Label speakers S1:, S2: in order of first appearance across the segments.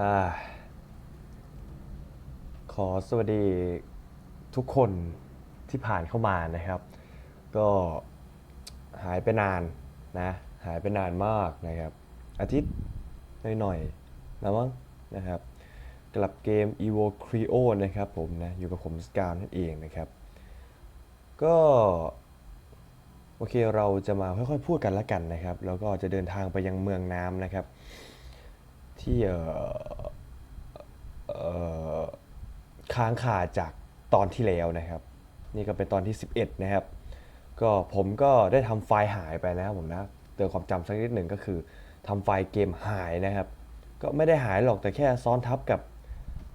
S1: อ่าขอสวัสดีทุกคนที่ผ่านเข้ามานะครับ ก็หายไปนานนะ หายไปนานมากนะครับ อาทิตย์หน่อยๆแล้วมั้งนะครับ กลับเกม Evo Creo นะครับผมนะ อยู่กับผมสกามนั่นเองนะครับ ก็ โอเคเราจะมาค่อยๆพูดกันละกันนะครับ แล้วก็จะเดินทางไปยังเมืองน้ำนะครับ ที่เออค้างคาจากตอนที่แล้วนะครับ นี่ก็เป็นตอนที่ 11 นะครับ ก็ผมก็ได้ทำไฟล์หายไปนะครับผมนะเตือนความจำสักนิดหนึ่งก็คือทำไฟล์เกมหายนะครับ ก็ไม่ได้หายหรอกแต่แค่ซ้อนทับกับ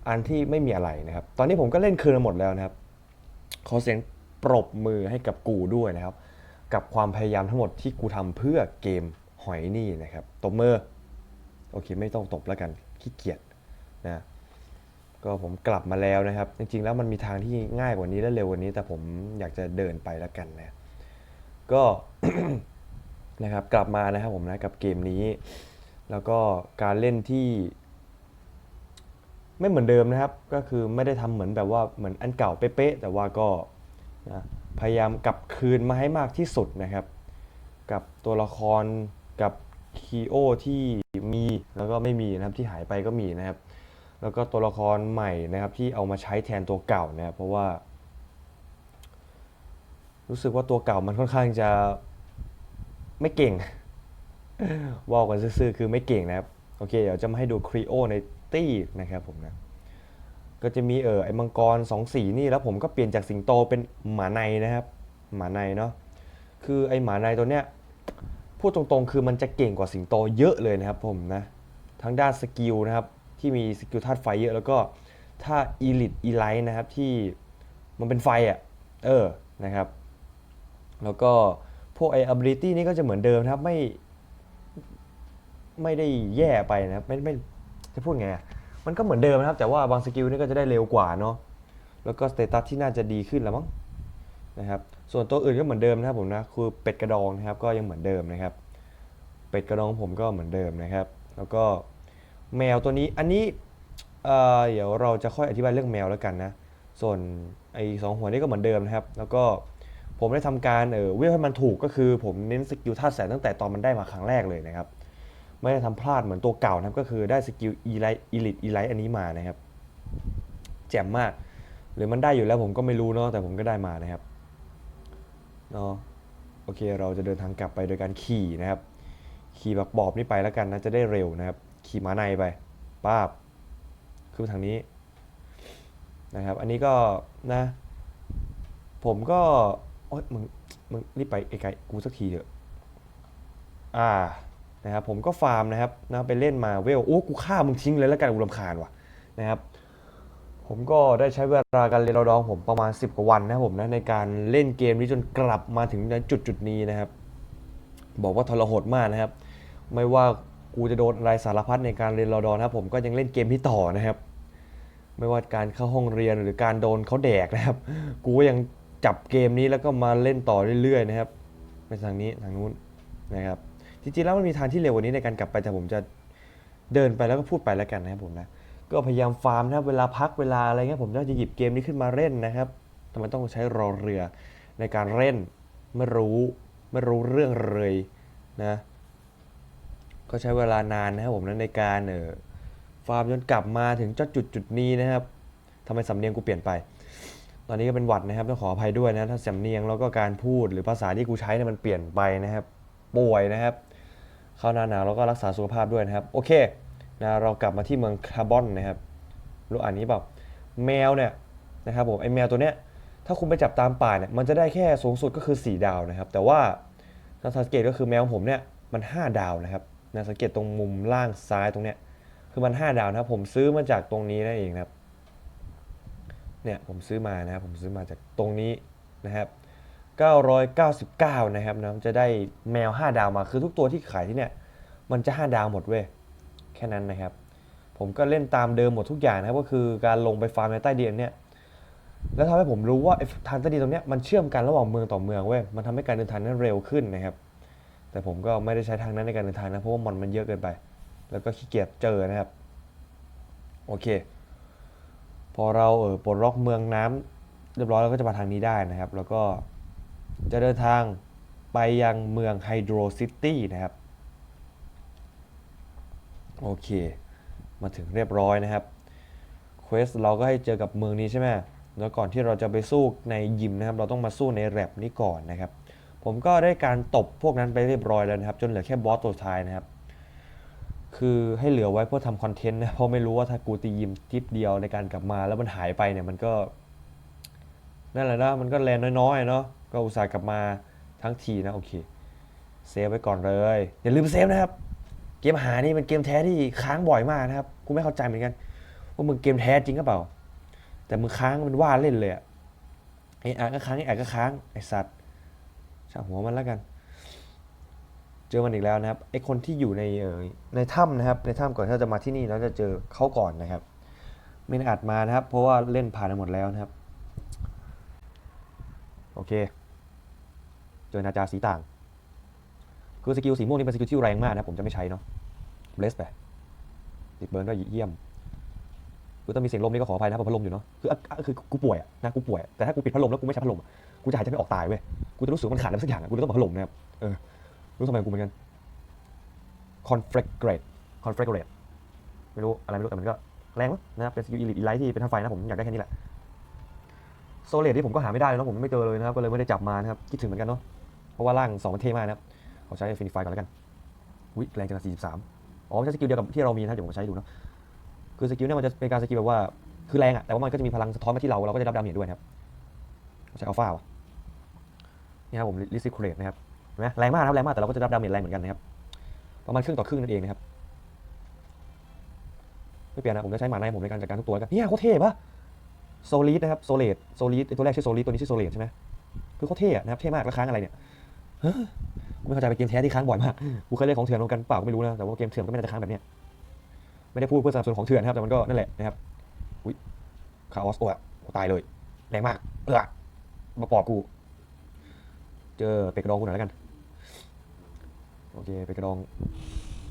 S1: อันที่ไม่มีอะไรนะครับ ตอนนี้ผมก็เล่นคืนมาหมดแล้วนะครับ ขอเสียงปรบมือให้กับกูด้วยนะครับ กับความพยายามทั้งหมดที่กูทำเพื่อเกมหอยนี่นะครับตบมือ อเคไม่ต้องตบแล้วกันขี้เกียจนะก็ผมกลับมาแล้วนะครับ จริงๆแล้วมันมีทางที่ง่ายกว่านี้และเร็วกว่านี้ แต่ผมอยากจะเดินไปแล้วกันนะก็นะครับกลับมานะครับผมนะกับเกมนี้ แล้วก็การเล่นที่ ไม่เหมือนเดิมนะครับ ก็คือไม่ได้ทำเหมือนแบบว่าเหมือนอันเก่าเป๊ะๆแต่ว่าก็นะพยายามกลับคืนมาให้มากที่สุดนะครับ กับตัวละครกับคีโอที่ มีแล้วก็ไม่มีนะครับที่หายไปก็มีนะครับ แล้วก็ตัวละครใหม่นะครับที่เอามาใช้แทนตัวเก่านะครับเพราะว่า รู้สึกว่าตัวเก่ามันค่อนข้างจะไม่เก่งว่ากันซื่อๆคือไม่เก่งนะครับโอเค เดี๋ยวจะมาให้ดูครีโอในตี้นะครับผมนะก็จะมีเออไอ้มังกรสองสีนี่แล้วผมก็เปลี่ยนจากสิงโตเป็นหมาในนะครับ หมาในเนาะคือไอ้หมาในตัวเนี้ย พูดตรงๆ คือมันจะเก่งกว่าสิงโตเยอะเลยนะครับผมนะทั้งด้านสกิลนะครับที่มีสกิลธาตุไฟเยอะแล้วก็ถ้าอีลิทอีไลท์นะครับที่มันเป็นไฟอะเออนะครับ แล้วก็พวกไอ้ ability นี่ก็จะเหมือนเดิมนะครับไม่ไม่ได้แย่ไปนะครับไม่ไม่จะพูดไงมันก็เหมือนเดิมนะครับ แต่ว่าบางสกิลนี่ก็จะได้เร็วกว่าเนาะแล้วก็สเตตัสที่น่าจะดีขึ้นแล้วมั้ง นะครับ ส่วนตัวอื่นก็เหมือนเดิมนะครับผมนะคือเป็ดกระดองนะครับก็ยังเหมือนเดิมนะครับ เป็ดกระดองผมก็เหมือนเดิมนะครับ แล้วก็แมวตัวนี้อันนี้เอ่อเดี๋ยวเราจะค่อยอธิบายเรื่องแมวแล้วกันนะ ส่วนไอ้สองหัวนี่ก็เหมือนเดิมนะครับ แล้วก็ผมได้ทำการเออเวลให้มันถูกก็คือผมเน้นสกิลธาตุแสงตั้งแต่ตอนมันได้มาครั้งแรกเลยนะครับ ไม่ได้ทำพลาดเหมือนตัวเก่านะครับ ก็คือได้สกิลอีไลท์อีลิทอีไลท์อันนี้มานะครับ แจ่มมาก หรือมันได้อยู่แล้วผมก็ไม่รู้เนาะแต่ผมก็ได้มานะครับ เนาะโอเคเราจะเดินทางกลับไปโดยการขี่นะครับ ขี่แบบบอบนี่ไปแล้วกันนะจะได้เร็วนะครับ ขี่ม้าในไปป้าบคือทางนี้นะครับ อันนี้ก็นะ ผมก็โอ๊ยมึงมึงรีบไปไกลกูสักทีเถอะอ่านะครับผมก็ฟาร์มนะครับนะไปเล่นมาเวลโอ้กูฆ่ามึงทิ้งเลยแล้วกันกูรำคาญว่ะนะครับ ผมก็ได้ใช้เวลาการเรียนรอดองผมประมาณ 10 กว่าวันนะผมนะในการเล่นเกมนี้จนกลับมาถึงจุดจุดนี้นะครับ บอกว่าทรหดมากนะครับ ไม่ว่ากูจะโดนอะไรสารพัดในการเรียนรอดอนะครับผมก็ยังเล่นเกมที่ต่อนะครับ ไม่ว่าการเข้าห้องเรียนหรือการโดนเขาแดกนะครับ กูก็ยังจับเกมนี้แล้วก็มาเล่นต่อเรื่อยๆนะครับไปทางนี้ทางนู้นนะครับจริงๆแล้วมันมีทางที่เร็วกว่านี้ในการกลับไปแต่ผมจะเดินไปแล้วก็พูดไปแล้วกันนะครับผมนะ ก็พยายามฟาร์มนะครับเวลาพักเวลาอะไรเงี้ยผมก็จะหยิบเกมนี้ขึ้นมาเล่นนะครับทำไมต้องใช้รอเรือในการเล่นไม่รู้ไม่รู้เรื่องเลยนะก็ใช้เวลานานนะครับผมนะในการเออฟาร์มจนกลับมาถึงจุดจุดจุดนี้นะครับทำไมสำเนียงกูเปลี่ยนไป ตอนนี้ก็เป็นหวัดนะครับต้องขออภัยด้วยนะถ้าสำเนียงแล้วก็การพูดหรือภาษาที่กูใช้เนี่ยมันเปลี่ยนไปนะครับ ป่วยนะครับ เข้าหน้าหนาวแล้วก็รักษาสุขภาพด้วยนะครับ โอเค นะเรากลับมาที่เมืองคาร์บอนนะครับรู้อ่านนี้เปล่าแมวเนี่ยนะครับผมไอแมวตัวเนี้ยถ้าคุณไปจับตามป่าเนี่ยมันจะได้แค่สูงสุดก็คือ 4 ดาวนะครับ แต่ว่าถ้าสังเกตก็คือแมวผมเนี่ยมัน 5 ดาวนะครับนะสังเกตตรงมุมล่างซ้ายตรงเนี้ยคือมัน 5 ดาวนะครับผมซื้อมาจากตรงนี้นั่นเองครับเนี่ยผมซื้อมานะครับผมซื้อมาจากตรงนี้นะครับ999 นะครับนะจะได้แมว 5 ดาวมาคือทุกตัวที่ขายที่เนี่ยมันจะ 5 ดาวหมดเว้ย แค่นั้นนะครับ ผมก็เล่นตามเดิมหมดทุกอย่างนะครับก็คือการลงไปฟาร์มในใต้ดินเนี่ยแล้วทำให้ผมรู้ว่าไอ้ทางใต้ดินตรงเนี้ยมันเชื่อมกันระหว่างเมืองต่อเมืองเว้ยมันทำให้การเดินทางนั้นเร็วขึ้นนะครับ แต่ผมก็ไม่ได้ใช้ทางนั้นในการเดินทางนะเพราะว่ามันมันเยอะเกินไป แล้วก็ขี้เกียจเจอนะครับโอเค พอเราเออปลดล็อกเมืองน้ำเรียบร้อยแล้วก็จะมาทางนี้ได้นะครับ แล้วก็จะเดินทางไปยังเมืองไฮโดรซิตี้นะครับ โอเค มาถึงเรียบร้อยนะครับเควสเราก็ให้เจอกับเมืองนี้ใช่ไหมแล้วก่อนที่เราจะไปสู้ในยิมนะครับ เราต้องมาสู้ในแรปนี้ก่อนนะครับ ผมก็ได้การตบพวกนั้นไปเรียบร้อยแล้วนะครับ จนเหลือแค่บอสตัวท้ายนะครับ คือให้เหลือไว้เพื่อทำคอนเทนต์นะ เพราะไม่รู้ว่าถ้ากูตียิมทิปเดียวในการกลับมาแล้วมันหายไปเนี่ยมันก็นั่นแหละนะมันก็แรงน้อยๆเนาะ ก็อุตส่าห์กลับมาทั้งทีนะโอเค เซฟไว้ก่อนเลย อย่าลืมเซฟนะครับ เกมหานี่เป็นเกมแท้ที่ค้างบ่อยมากนะครับกูไม่เข้าใจเหมือนกัน ว่ามึงเกมแท้จริงหรือเปล่า แต่มึงค้างมันว่าเล่นเลยอะไอ้อะก็ค้างไอ้อะก็ค้างไอ้สัตว์ช่างหัวมันแล้วกัน เจอมันอีกแล้วนะครับไอ้คนที่อยู่ในในถ้ำนะครับ ในถ้ำก่อนที่จะมาที่นี่เราจะเจอเขาก่อนนะครับไม่อัดมานะครับ เพราะว่าเล่นผ่านหมดแล้วนะครับ โอเค เจอนาจาสีต่าง คือสกิลสีม่วงนี่เป็นสกิลที่แรงมากนะ ผมจะไม่ใช้เนาะเบสไปติดเบิร์นก็เยี่ยมคือต้องมีเสียงลมนี่ก็ขออภัยนะเพราะพัดลมอยู่เนาะคือคือกูป่วยนะกูป่วยแต่ถ้ากูปิดพัดลมแล้วกูไม่ใช้พัดลมกูจะหายใจไม่ออกตายเว้ยกูจะรู้สึกมันขาดอะไรสักอย่างอะกูต้องเปิดพัดลมนะครับเออรู้ทำไมกูเหมือนกัน conflagrate conflagrate ไม่รู้อะไรไม่รู้แต่มันก็แรงมั้งนะครับเป็นสกิลอีลิทอีไลท์ที่เป็นทางไฟนะผมอยากได้แค่นี้แหละโซเลตที่ผมก็หาไม่ได้แล้วผมไม่เจอเลยนะครับก็เลยไม่ได้จับมานะครับคิดถึงเหมือนกันเนาะเพราะว่าร่างสองมันเท่มากนะครับ ขอใช้ฟินิฟายก่อนแล้วกันอุ้ยแรงจัง43 อ๋อใช้สกิลเดียวกับที่เรามีนะเดี๋ยวผมใช้ดูเนาะ คือสกิลเนี่ยมันจะเป็นการสกิลแบบว่า คือแรงอะแต่ว่ามันก็จะมีพลังสะท้อนมาที่เรา เราก็จะรับดาเมจด้วยนะครับ ใช้อัลฟาว่ะนี่ครับผมลิซิคูเรตนะครับเห็นไหมแรงมากนะครับแรงมากแต่เราก็จะรับดาเมจแรงเหมือนกันนะครับ ประมาณครึ่งต่อครึ่งนั่นเองนะครับ ไม่เปลี่ยนนะผมจะใช้หมาในผมในการจัดการทุกตัวกันเนี่ยโคตรเท่ปะโซลิดนะครับโซเลตโซลิดตัวแรกชื่อโซลิดตัวนี้ชื่อโซเลตใช่ไหมคือโคตรเท่อะนะครับเท่มากแล้วค้างอะไรเนี่ย ไม่เข้าใจเป็นเกมแท้ที่ค้างบ่อยมาก กูเคยเล่นของเถื่อนเหมือนกันเปล่าก็ไม่รู้นะ แต่ว่าเกมเถื่อนก็ไม่น่าจะค้างแบบเนี้ย ไม่ได้พูดเพื่อสนับสนุนของเถื่อนนะครับ แต่มันก็นั่นแหละนะครับ อุ้ยคาออสโอ้ะโอ้ตายเลย แรงมาก เออมาปอบกู เจอเป็ดกระดองกูหน่อยแล้วกัน โอเค เป็ดกระดอง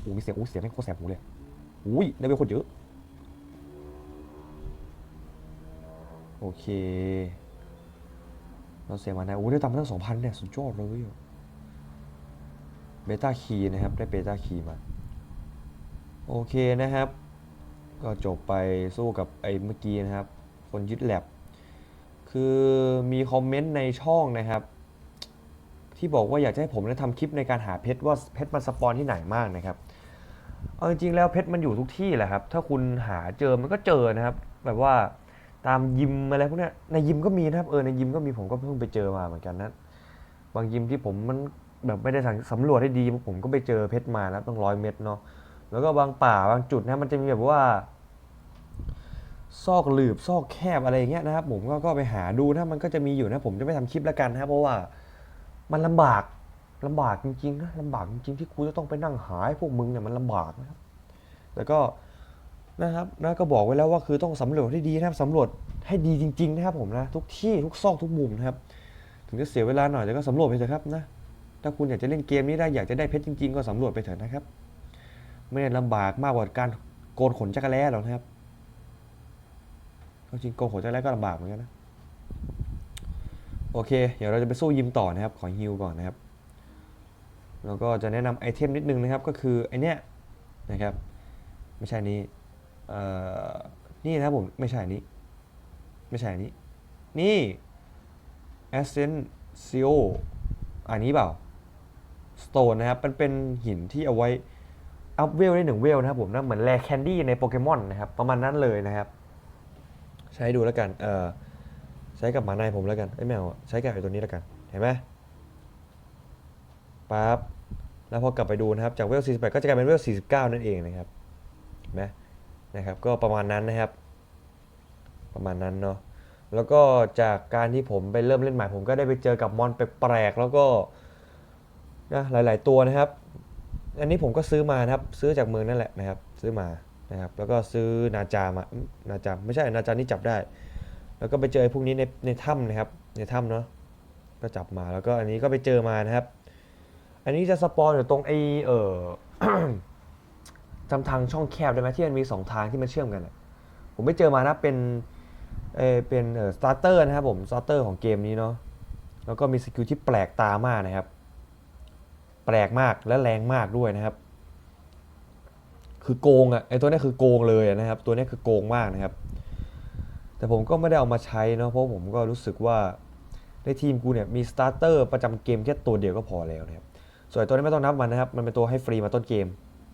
S1: อู้มีเสียงอู้เสียงแม่งโคตรแสบหูเลย อุ้ยได้เวลโคตรเยอะ โอเค เราเสียมานะโอ้ได้ตังค์มาตั้งสองพันเนี่ย สุดยอดเลยอะ เบต้าคีย์นะครับ ได้เบต้าคีย์มา โอเคนะครับ ก็จบไปสู้กับไอ้เมื่อกี้นะครับ คนยึดแลบคือมีคอมเมนต์ในช่องนะครับ ที่บอกว่าอยากจะให้ผมได้ทำคลิปในการหาเพชรว่าเพชรมันสปอนที่ไหนมากนะครับเอาจริงๆแล้วเพชรมันอยู่ทุกที่แหละครับ ถ้าคุณหาเจอมันก็เจอนะครับ แบบว่าตามยิมอะไรพวกนี้ในยิมก็มีนะครับเออในยิมก็มีผมก็เพิ่งไปเจอมาเหมือนกันนะบางยิมที่ผมมัน แบบไม่ได้สำรวจให้ดีผมก็ไปเจอเพชรมานะต้องร้อยเม็ดเนาะแล้วก็บางป่าบางจุดนะมันจะมีแบบว่า ซอกหลืบซอกแคบอะไรอย่างเงี้ยนะครับ ผมก็ก็ไปหาดูนะมันก็จะมีอยู่นะ ผมจะไม่ทำคลิปแล้วกันนะครับเพราะว่ามันลำบากลำบากจริงๆนะลำบากจริงๆที่กูจะต้องไปนั่งหาพวกมึงเนี่ยมันลำบากนะครับแต่ก็นะครับนะก็บอกไว้แล้วว่าคือต้องสำรวจให้ดีนะครับสำรวจให้ดีจริง ๆ นะครับผมนะ ทุกที่ทุกซอกทุกมุมนะครับ ถึงจะเสียเวลาหน่อยแต่ก็สำรวจไปเถอะครับนะ ถ้าคุณอยากจะเล่นเกมนี้ได้อยากจะได้เพชรจริง ๆ ก็สำรวจไปเถอะนะครับ ไม่ได้ลำบากมากกว่าการโกนขนจักรแล้หรอกนะครับจริงโกนขนจักรแล้ก็ลำบากเหมือนกันนะโอเค เดี๋ยวเราจะไปสู้ยิมต่อนะครับ ขอฮิวก่อนนะครับ แล้วก็จะแนะนำไอเทมนิดนึงนะครับ ก็คือไอเนี้ยนะครับ ไม่ใช่นี้เอ่อนี่นะครับผม ไม่ใช่นี้ ไม่ใช่นี้ นี่ Essential อันนี้เปล่า สโตนนะครับมันเป็นหินที่เอาไว้อัพเวลได้หนึ่งเวลนะครับผมนะเหมือนแรแคนดี้ในโปเกมอนนะครับประมาณนั้นเลยนะครับ ใช้ดูแล้วกันเออใช้กับหมาในผมแล้วกันไอ้แมวใช้กับไอ้ตัวนี้แล้วกันเห็นไหมปั๊บแล้วพอกลับไปดูนะครับจากเวล 48 ก็จะกลายเป็นเวล 49 นั่นเองนะครับเห็นไหมนะครับก็ประมาณนั้นนะครับ ประมาณนั้นเนาะแล้วก็จากการที่ผมไปเริ่มเล่นใหม่ผมก็ได้ไปเจอกับมอนแปลกๆแล้วก็ นะหลาย ๆ ตัวนะครับ อันนี้ผมก็ซื้อมานะครับ ซื้อจากเมืองนั่นแหละนะครับ ซื้อมานะครับ แล้วก็ซื้อนาจามานาจาไม่ใช่นาจานี่จับได้ แล้วก็ไปเจอไอ้พวกนี้ในในถ้ำนะครับ ในถ้ำเนาะก็จับมาแล้วก็อันนี้ก็ไปเจอมานะครับ อันนี้จะสปอนอยู่ตรงไอเออจำทางช่องแคบได้ไหมที่มันมีสองทางที่มันเชื่อมกันผมไม่เจอมานะเป็นเอเป็นเออสตาร์เตอร์นะครับผมสตาร์เตอร์ของเกมนี้เนาะแล้วก็มีสกิลที่แปลกตามากนะครับ แปลกมากและแรงมากด้วยนะครับ คือโกงอะ่ะไอตัวนี้คือโกงเลยนะครับ ตัวนี้คือโกงมากนะครับ แต่ผมก็ไม่ได้เอามาใช้เนาะเพราะผมก็รู้สึกว่าในทีมกูเนี่ยมีสตาร์เตอร์ประจำเกมแค่ตัวเดียวก็พอแล้วนะครับส่วนตัวนี้ไม่ต้องนับมันนะครับ มันเป็นตัวให้ฟรีมาต้นเกม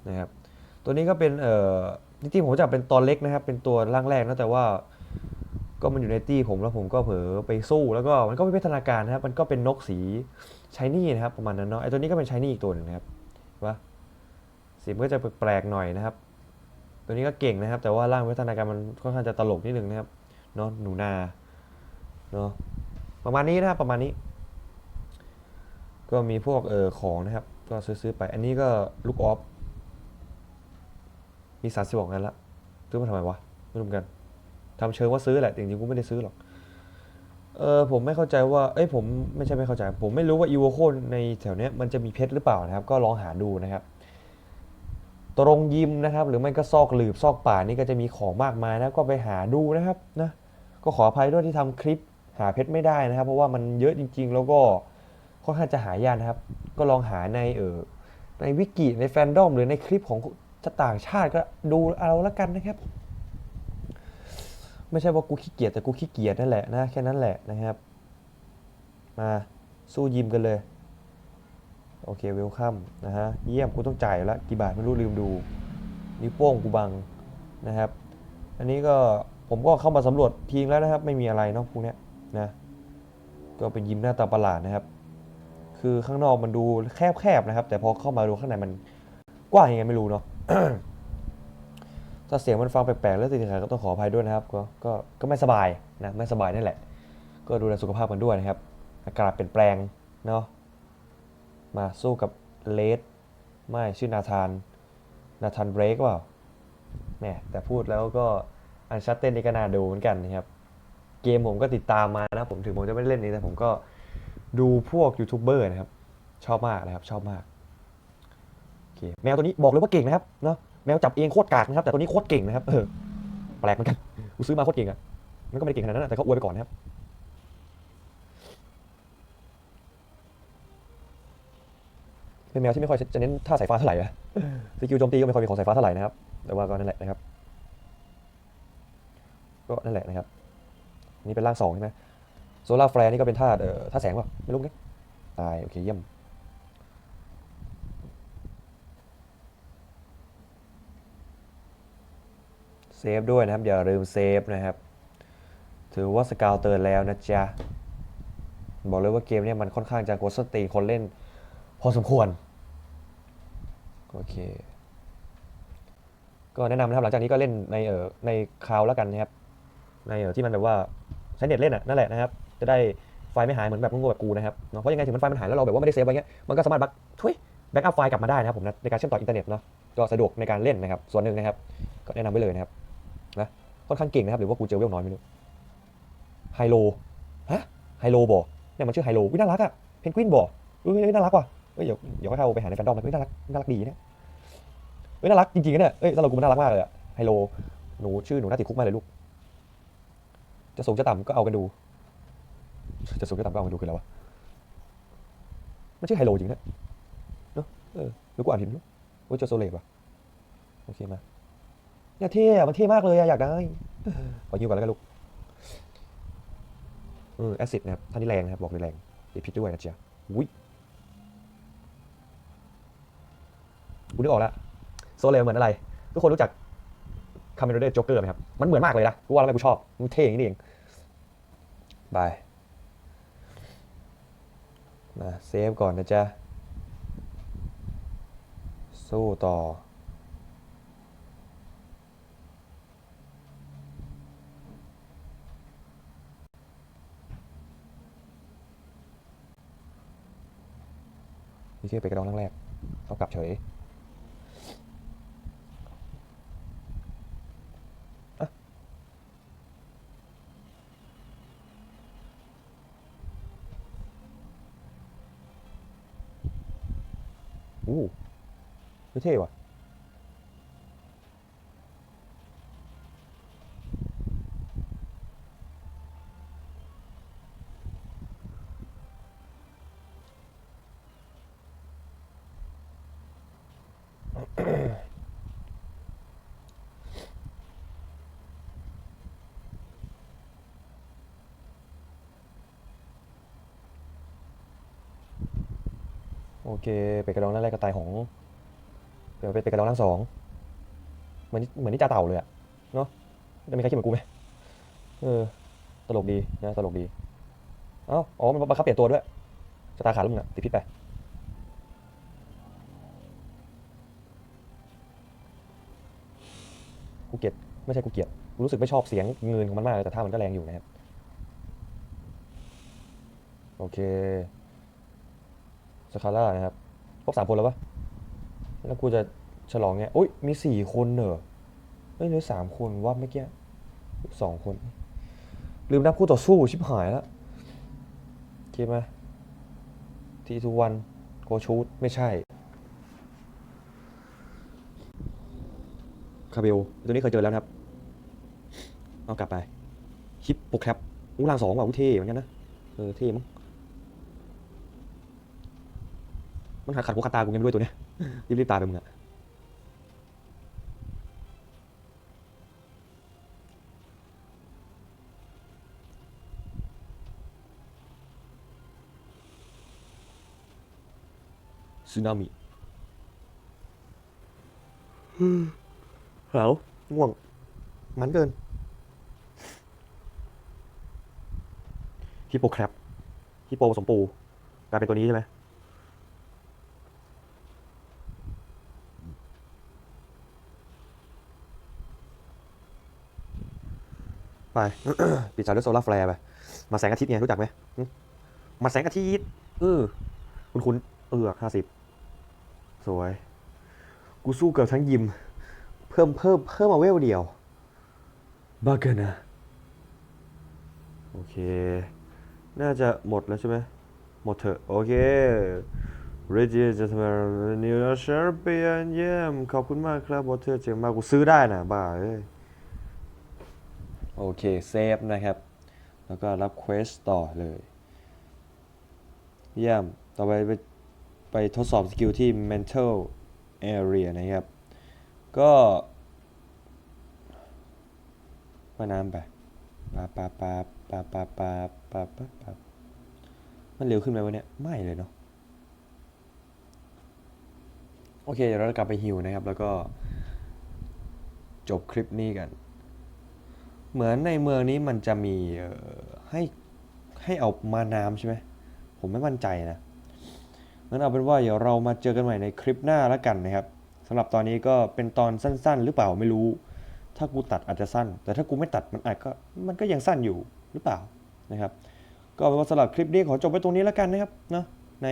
S1: นะครับ ตัวนี้ก็เป็นเอ่อจริงๆผมจะเป็นตอนเล็กนะครับ เป็นตัวร่างแรกนะแต่ว่า ก็มันอยู่ในตี้ผมแล้วผมก็เผลอไปสู้แล้วก็มันก็ไม่พัฒนาการนะครับ มันก็เป็นนกสีชายนี่นะครับ ประมาณนั้นเนาะไอตัวนี้ก็เป็นชายนี่อีกตัวหนึ่งนะครับว่าสีมันก็จะแปลกๆหน่อยนะครับ ตัวนี้ก็เก่งนะครับ แต่ว่าร่างพัฒนาการมันค่อนข้างจะตลกนิดนึงนะครับเนาะหนูนาเนาะประมาณนี้นะครับประมาณนี้ ก็มีพวกเออของนะครับ ก็ซื้อๆไปอันนี้ก็ลูกออฟมีสามสิบกงั้นละซื้อมาทำไมวะไม่รู้กัน ทำเชิงว่าซื้อแหละจริงๆกูไม่ได้ซื้อหรอกเออผมไม่เข้าใจว่าเอ้ยผมไม่ใช่ไม่เข้าใจ ผมไม่รู้ว่าอีโวโคในแถวเนี้ยมันจะมีเพชรหรือเปล่านะครับ ก็ลองหาดูนะครับ ตรงยิมนะครับ หรือไม่ก็ซอกหลืบซอกป่านี่ก็จะมีของมากมายนะก็ไปหาดูนะครับนะก็ขออภัยด้วยที่ทำคลิปหาเพชรไม่ได้นะครับ เพราะว่ามันเยอะจริง ๆ แล้วก็ค่อนข้างจะหายากนะครับ ก็ลองหาในเออในวิกิในแฟนดอมหรือในคลิปของต่างชาติก็ดูเอาละกันนะครับ ไม่ใช่ว่ากูขี้เกียจแต่กูขี้เกียจนั่นแหละนะแค่นั้นแหละนะครับ มาสู้ยิมกันเลย โอเคเวลคัมนะฮะเยี่ยมกูต้องจ่ายแล้วกี่บาทไม่รู้ลืมดูนิ้วโป้งกูบังนะครับ อันนี้ก็ผมก็เข้ามาสำรวจทีงแล้วนะครับ ไม่มีอะไรเนาะพวกเนี้ยนะก็เป็นยิมหน้าตาประหลาดนะครับ คือข้างนอกมันดูแคบๆนะครับ แต่พอเข้ามาดูข้างในมันกว้างยังไงไม่รู้เนาะ ถ้าเสียงมันฟังแปลกๆแล้วติดขัดก็ต้องขออภัยด้วยนะครับ ก็ก็ก็ไม่สบายนะไม่สบายนั่นแหละ ก็ดูแลสุขภาพกันด้วยนะครับ อากาศเปลี่ยนแปลงเนาะมาสู้กับเลดไม่ชื่อนาธานนาธานเบรกเปล่าแหมแต่พูดแล้วก็อันชัตเต้นนี่ก็น่าดูเหมือนกันนะครับ เกมผมก็ติดตามมานะผมถึงผมจะไม่เล่นนี้แต่ผมก็ดูพวกยูทูบเบอร์นะครับ ชอบมากนะครับ ชอบมากโอเคแมวตัวนี้บอกเลยว่าเก่งนะครับเนาะ แมวจับเองโคตรกากนะครับ แต่ตัวนี้โคตรเก่งนะครับเออแปลกเหมือนกันกูซื้อมาโคตรเก่งอะมันก็ไม่ได้เก่งขนาดนั้นแต่ก็อวยไปก่อนนะครับเป็นแมวที่ไม่ค่อยจะเน้นท่าสายฟ้าเท่าไหร่อะสกิลโจมตีก็ไม่ค่อยมีของสายฟ้าเท่าไหร่นะครับ แต่ว่าก็นั่นแหละนะครับ ก็นั่นแหละนะครับ นี่เป็นร่างสองใช่ไหมโซล่าแฟร์นี่ก็เป็นท่าเอ่อท่าแสงป่ะไม่รู้เนี่ยตายโอเคเยี่ยม เซฟด้วยนะครับ อย่าลืมเซฟนะครับ ถือว่าสกาวเตือนแล้วนะจ๊ะ บอกเลยว่าเกมเนี่ยมันค่อนข้างจะกดสตีคนเล่น พอสมควร โอเค ก็แนะนำนะครับหลังจากนี้ก็เล่นในเออในคลาวแล้วกันนะครับ ในเออที่มันแบบว่าใช้เน็ตเล่นอะนั่นแหละนะครับ จะได้ไฟล์ไม่หายเหมือนแบบงงแบบกูนะครับเนาะเพราะยังไงถึงมันไฟล์มันหายแล้วเราแบบว่าไม่ได้เซฟอะไว้เงี้ยมันก็สามารถบักทุยแบ็กอัพไฟล์กลับมาได้นะครับผมนะในการเชื่อมต่ออินเทอร์เน็ตเนาะก็สะดวกในการเล่นนะครับ ส่วนหนึ่งนะครับ ก็แนะนำไว้เลยนะครับ ค่อนข้างเก่งนะครับหรือว่ากูเจอเวลน้อยไม่รู้ไฮโลฮะไฮโลบอเนี่ยมันชื่อไฮโลวิน่ารักอะเพนกวินบอเอ้ยน่ารักว่ะเอ้ยเดี๋ยวเดี๋ยวเข้าไปหาในแฟนดอมนะเอ้ยน่ารักน่ารักดีนะเอ้ยน่ารักจริงๆนะเนี่ยเอ้ยสำหรับกูมันน่ารักมากเลยอะไฮโลหนูชื่อหนูน่าติดคุกมากเลยลูกจะสูงจะต่ำก็เอากันดู จะสูงจะต่ำก็เอากันดูคืออะไรวะมันชื่อไฮโลจริงนะเนอะเออหรือกูอ่านผิดไม่รู้ว่าจอโซเลตว่ะโอเคมา เนี่ยเท่อะมันเท่มากเลยอะอยากได้ขอยืมก่อนแล้วกันลูกเออแอซิดนะครับท่านนี้แรงนะครับ บอกเลยแรงติดพิษด้วยนะเจียอุ้ยกูนึกออกแล้วโซเลเหมือนอะไร ทุกคนรู้จักคาเมโรเดอร์โจ๊กเกอร์ไหมครับ มันเหมือนมากเลยนะกูว่าแล้วทำไมกูชอบมันเท่อย่างนี้เองบายมาเซฟก่อนนะจ๊ะสู้ต่อ นี่ชื่อไปกระดองแรกๆเขากลับเฉย อู้ไม่เท่ว่ะ โอเค เป็ดกระดองนั่นแรกกระต่ายหงเดี๋ยวไปเป็ดกระดองนั่งสองเหมือนเหมือนนี่จ่าเต่าเลยอะเนาะจะมีใครคิดเหมือนกูไหมเออ ตลกดีนะตลกดี เอ้าอ๋อ มันบังคับเปลี่ยนตัวด้วยชะตาขาดล้มึงอะติดพิษไป กูเกลียดไม่ใช่กูเกลียดรู้สึกไม่ชอบเสียงเงินของมันมากเลยแต่ท่ามันก็แรงอยู่นะครับโอเคสคาร่านะครับครบสามคนแล้วปะแล้วกูจะฉลองเงี้ยอุ้ยมีสี่คนเหรอเฮ้ยหลือสามคนว่าเมื่อกี้สองคน ลืมนับคู่ต่อสู้ชิบหายแล้วคิดไหมทีทูวันโกชูดไม่ใช่ คาเบลตัวนี้เคยเจอแล้วนะครับ เอากลับไปฮิปโปแคปอู้รางสองว่ะอู้เท่เหมือนกันนะ เออเท่มั้งมันขัดขัดหัวขัดตากูยังไม่ด้วยตัวเนี้ยรีบรีบตายไปมึงอะสึนามิ เหลาง่วง มันเกินฮิปโปแครปฮิปโปผสมปูกลายเป็นตัวนี้ใช่ไหมไปปิดจาด้วยโซลาร์แฟร์ไป มาแสงอาทิตย์ไงรู้จักไหมมาแสงอาทิตย์เออคุณคุณเออห้าสิบสวย กูสู้เกือบทั้งยิม เพิ่มเพิ่มเพิ่มมาเวลเดียวบ้าเกินนะ โอเค น่าจะหมดแล้วใช่ไหมหมดเถอะ โอเคเรจิจะทำอะไรนิวแชร์เปียนเยี่ยม ขอบคุณมากครับบอเทอร์เจ๋งมากกูซื้อได้นะบ้าเอ้ยโอเคเซฟนะครับ แล้วก็รับเควสต่อเลย เยี่ยม ต่อไปไปไปทดสอบสกิลที่ mental area นะครับ ก็ว่าน้ำไปปาปาปาปาปาปาปาปาปามันเร็วขึ้นไหมวะเนี่ย ไม่เลยเนาะ โอเค เดี๋ยวเรากลับไปฮิวนะครับ แล้วก็ จบคลิปนี้กัน เหมือนในเมืองนี้มันจะมีให้ให้เอามาน้ำใช่ไหม ผมไม่มั่นใจนะงั้นเอาเป็นว่าเดี๋ยวเรามาเจอกันใหม่ในคลิปหน้าแล้วกันนะครับ สำหรับตอนนี้ก็เป็นตอนสั้น ๆ หรือเปล่าไม่รู้ ถ้ากูตัดอาจจะสั้น แต่ถ้ากูไม่ตัดมันอาจก็มันก็ยังสั้นอยู่หรือเปล่านะครับ ก็เป็นว่าสำหรับคลิปนี้ขอจบไว้ตรงนี้แล้วกันนะครับนะใน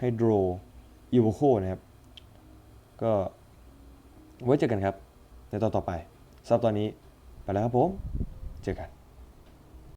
S1: Hydro e v o c o นะครับ ก็ไว้เจอกันครับ ในตอนต่อไปสำหรับตอนนี้ไปแล้วครับผม เจอกัน